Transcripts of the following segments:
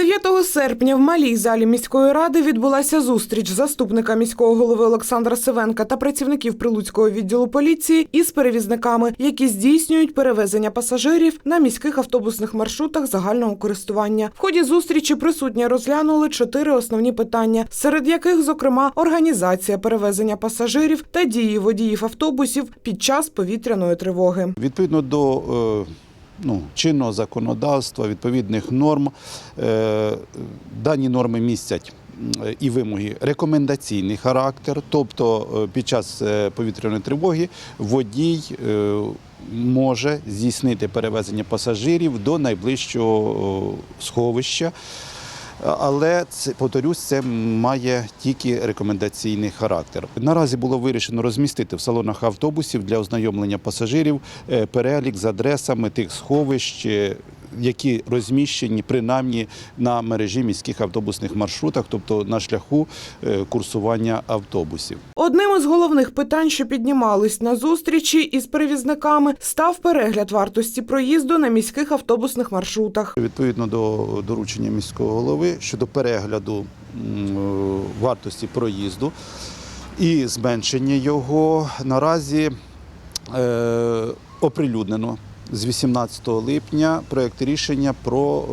9 серпня в малій залі міської ради відбулася зустріч заступника міського голови Олександра Сивенка та працівників Прилуцького відділу поліції із перевізниками, які здійснюють перевезення пасажирів на міських автобусних маршрутах загального користування. В ході зустрічі присутні розглянули чотири основні питання, серед яких, зокрема, організація перевезення пасажирів та дії водіїв автобусів під час повітряної тривоги. Відповідно до е, ну, чинного законодавства, відповідних норм, е, дані норми містять і вимоги рекомендаційний характер, тобто е, під час е, повітряної тривоги водій е, може здійснити перевезення пасажирів до найближчого е, сховища. Але це повторюсь, це має тільки рекомендаційний характер. Наразі було вирішено розмістити в салонах автобусів для ознайомлення пасажирів е, перелік з адресами тих сховищ, е, які розміщені принаймні на мережі міських автобусних маршрутах, тобто на шляху е, курсування автобусів. Одним із головних питань, що піднімались на зустрічі із перевізниками, став перегляд вартості проїзду на міських автобусних маршрутах. Відповідно до доручення міського голови щодо перегляду е, вартості проїзду і зменшення його наразі е, оприлюднено з 18 липня проєкт рішення про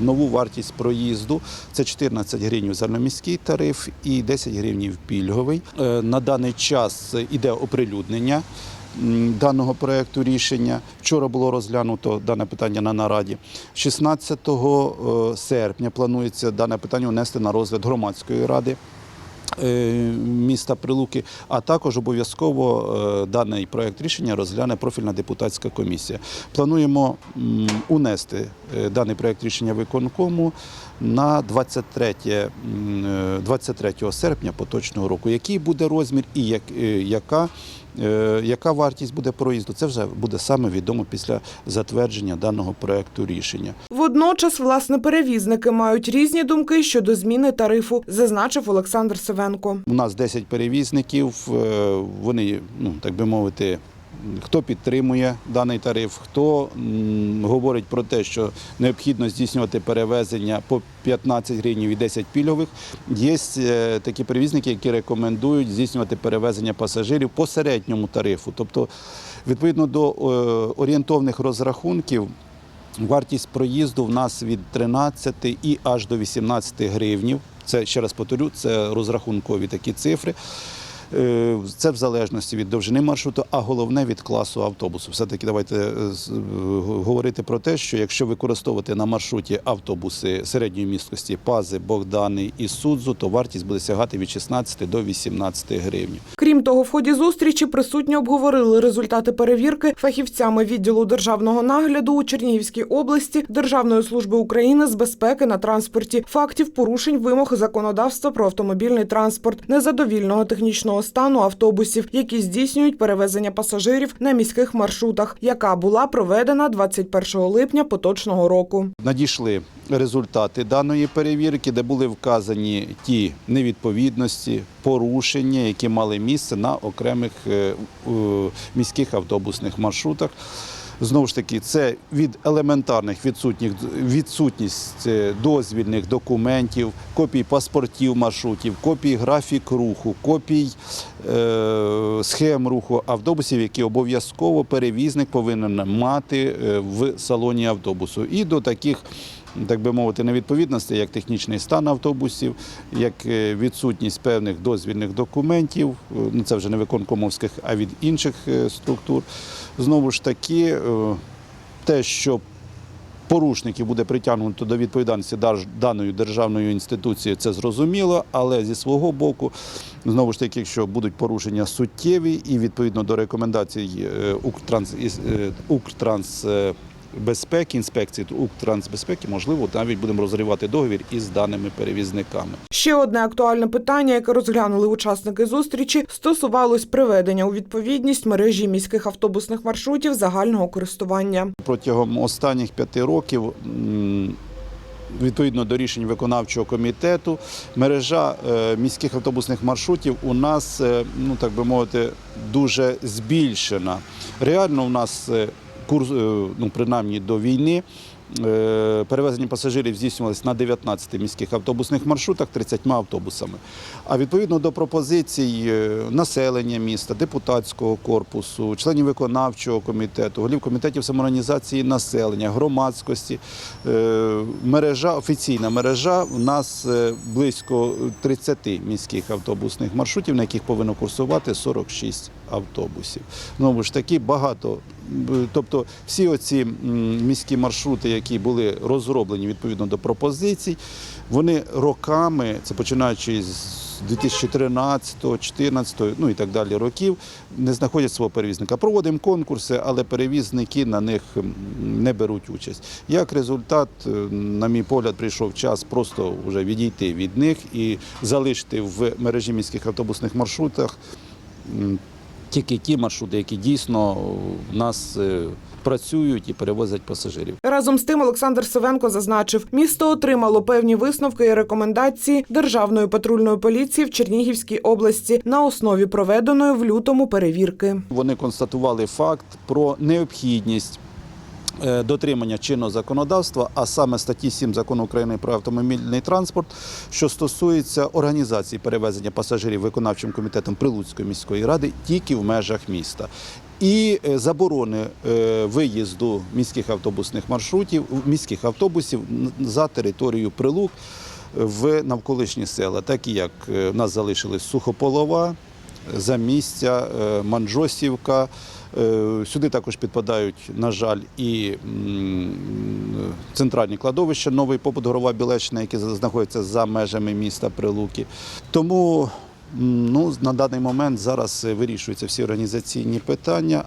нову вартість проїзду. Це 14 гривень загальноміський тариф і 10 гривень пільговий. Е, На даний час іде оприлюднення даного проєкту рішення. Вчора було розглянуто дане питання на нараді. 16 е, серпня планується дане питання внести на розгляд громадської ради. Е, Міста Прилуки, а також обов'язково е, даний проект рішення розгляне профільна депутатська комісія. Плануємо унести е, даний проект рішення виконкому на 23, м, е, 23 серпня поточного року. Який буде розмір і як, яка, яка вартість буде проїзду, це вже буде саме відомо після затвердження даного проекту рішення. Водночас, власне, перевізники мають різні думки щодо зміни тарифу, зазначив Олександр Севенко. У нас 10 перевізників, е, вони, ну так би мовити, хто підтримує даний тариф, хто говорить про те, що необхідно здійснювати перевезення по 15 гривень і 10 пільгових. Є е, такі перевізники, які рекомендують здійснювати перевезення пасажирів по середньому тарифу. Тобто, відповідно до е, орієнтовних розрахунків, Вартість проїзду в нас від 13 і аж до 18 гривнів. Це ще раз повторю, це розрахункові такі цифри. Е, Це в залежності від довжини маршруту, а головне від класу автобусу. Все-таки давайте е, е, говорити про те, що якщо використовувати на маршруті автобуси середньої місткості Пази, Богдани і Судзу, то вартість буде сягати від 16 до 18 гривень. Крім того, в ході зустрічі присутні обговорили результати перевірки фахівцями відділу державного нагляду у Чернігівській області Державної служби України з безпеки на транспорті, фактів порушень вимог законодавства про автомобільний транспорт, незадовільного технічного стану автобусів, які здійснюють перевезення пасажирів на міських маршрутах, яка була проведена 21 липня поточного року. Надійшли результати даної перевірки, де були вказані ті невідповідності, порушення, які мали місце на окремих е, міських автобусних маршрутах. Знову ж таки, це від елементарних відсутніх відсутність е, дозвільних документів, копій паспортів маршрутів, копій графік руху, копій е, схем руху автобусів, які обов'язково перевізник повинен мати е, в салоні автобусу. І до таких так би мовити, невідповідності, як технічний стан автобусів, як е, відсутність певних дозвільних документів, е, ну це вже не виконкомовських, а від інших е, структур. Знову ж таки, те, що порушників буде притягнуто до відповідальності даною державною інституцією, це зрозуміло, але зі свого боку, знову ж таки, якщо будуть порушення суттєві і відповідно до рекомендацій Укртранс, безпеки, інспекції Укртрансбезпеки, можливо, навіть будемо розривати договір із даними перевізниками. Ще одне актуальне питання, яке розглянули учасники зустрічі, стосувалось приведення у відповідність мережі міських автобусних маршрутів загального користування. Протягом останніх п'яти років. Відповідно до рішень виконавчого комітету, мережа е, міських автобусних маршрутів у нас, е, ну так би мовити, дуже збільшена. Реально, у нас е, курс, е, ну принаймні до війни, е, перевезення пасажирів здійснювалися на 19 міських автобусних маршрутах 30 автобусами. А відповідно до пропозицій е, населення міста, депутатського корпусу, членів виконавчого комітету, голів комітетів самоорганізації населення, громадськості, мережа, офіційна мережа в нас близько 30 міських автобусних маршрутів, на яких повинно курсувати 46 автобусів. Знову ж таки, багато. Тобто всі оці міські маршрути, які були розроблені відповідно до пропозицій, вони роками, це починаючи з 2013, 2014, ну і так далі років, не знаходять свого перевізника. Проводимо конкурси, але перевізники на них не беруть участь. Як результат, е, на мій погляд, прийшов час просто вже відійти від них і залишити в мережі міських автобусних маршрутах тільки ті маршрути, які дійсно в нас е, працюють і перевозять пасажирів. Разом з тим Олександр Сивенко зазначив, місто отримало певні висновки і рекомендації Державної патрульної поліції в Чернігівській області на основі проведеної в лютому перевірки. Вони констатували факт про необхідність. Е, Дотримання чинного законодавства, а саме статті 7 закону України про автомобільний транспорт, що стосується організації перевезення пасажирів виконавчим комітетом Прилуцької міської ради тільки в межах міста. І е, заборони е, виїзду міських автобусних маршрутів, міських автобусів за територію Прилук в навколишні села, такі як в нас залишились Сухополова, Замістя, Манжосівка. Манджосівка. Е, Сюди також підпадають, на жаль, і центральні кладовища, новий попит Горова Білечна, які знаходяться за межами міста Прилуки. Тому ну, на даний момент зараз е, вирішуються всі організаційні питання,